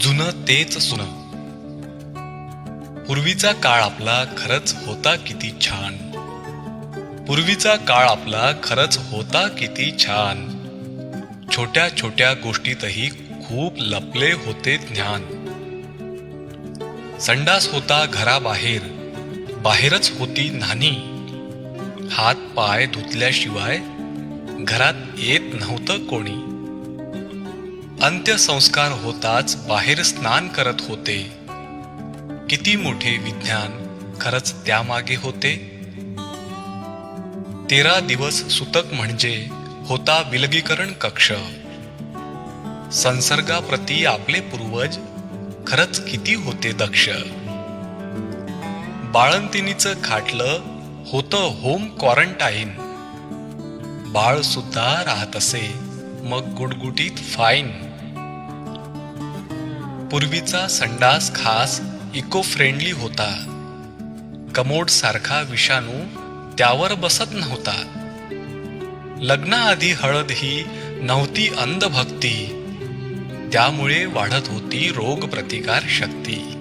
जुनं तेच सुनं. पूर्वीचा काळ आपला खरंच होता किती छान. पूर्वीचा काळ आपला खरंच होता किती छान. छोट्या छोट्या गोष्टीतही खूप लपले होते ज्ञान. संडास होता घराबाहेर बाहेरच होती नानी. हात पाय धुतल्याशिवाय घरात येत नव्हतं कोणी. अंत्यसंस्कार होताच बाहेर स्नान करत होते. किती मोठे विज्ञान खरंच त्यामागे होते. तेरा दिवस सुतक म्हणजे होता विलगीकरण कक्ष. संसर्गाप्रती आपले पूर्वज खरंच किती होते दक्ष. बाळंतिनीचं खाटलं होतं होम क्वारंटाईन. बाळ सुद्धा राहत असे मग गुडगुटीत फाईन पूर्वीचा संडास खास इको फ्रेंडली होता. कमोड सारखा विषाणू त्यावर बसत नव्हता. लग्नाआधी हळद ही नव्हती अंधभक्ती. त्यामुळे वाढत होती रोग प्रतिकार शक्ती.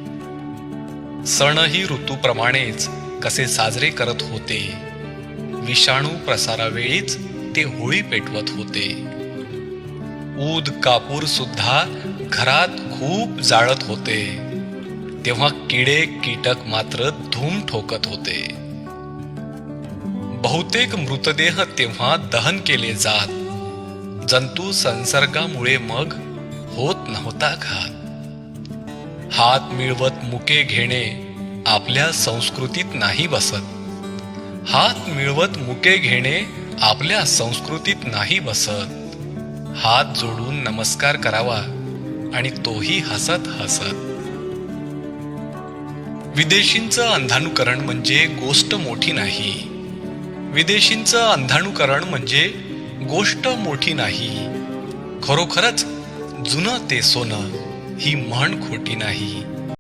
सणही ऋतूप्रमाणेच कसे साजरे करत होते. विषाणू प्रसारावेळीच ते होळी पेटवत होते. ऊद कापूर सुद्धा घरात खूप जाळत होते. तेव्हा किडे कीटक मात्र धूम ठोकत होते. बहुतेक मृतदेह तेव्हा दहन केले जात. जंतू संसर्गामुळे मग होत नव्हता घात. हात मिळवत मुके घेणे आपल्या संस्कृतीत नाही बसत. हात मिळवत मुके घेणे आपल्या संस्कृतीत नाही बसत. हात जोडून नमस्कार करावा. आणि तोही हसत हसत. विदेशींचं अंधानुकरण म्हणजे गोष्ट मोठी नाही. विदेशींचं अंधानुकरण म्हणजे गोष्ट मोठी नाही. खरोखरच जुनं ते सोनं ही म्हण खोटी नाही.